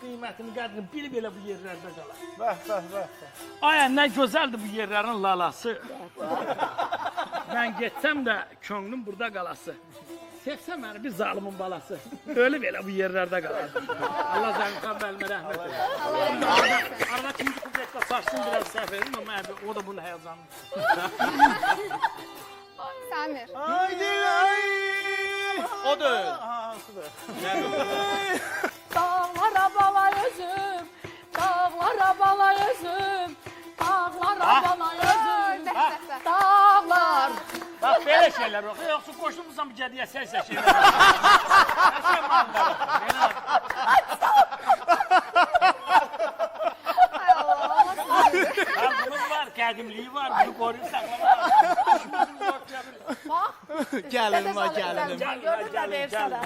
qiymətini, qədrini bilib elə bu yerlərdə qalar. Bəh, bəh, bəh. Ay, nə gözəldir bu yerlərin lalası. Mən getsəm də könlüm burada qalası. Sevsə məni bir zalimin balası. Ölüb elə bu yerlərdə qalar. Allah sənin qəbəlmə rəhmət eylesin. Arada, arada ikinci kupletdə saçsın biraz səhv edin ama abi, o da bunun heyecanı. Samir. Haydi, ay. O da öyle. Ha, hansıdır? Dağlara Bak böyle şeyler yok. Yoksa koşturmuşsan bu cadıya sen sen şeyler. Sen. Ay Allah, Allah sizi. Halkımız var, qədimliyi var, bunu koruyup saklamak. Bak, Gəlinim, ha, salı Gördün mü ev sana?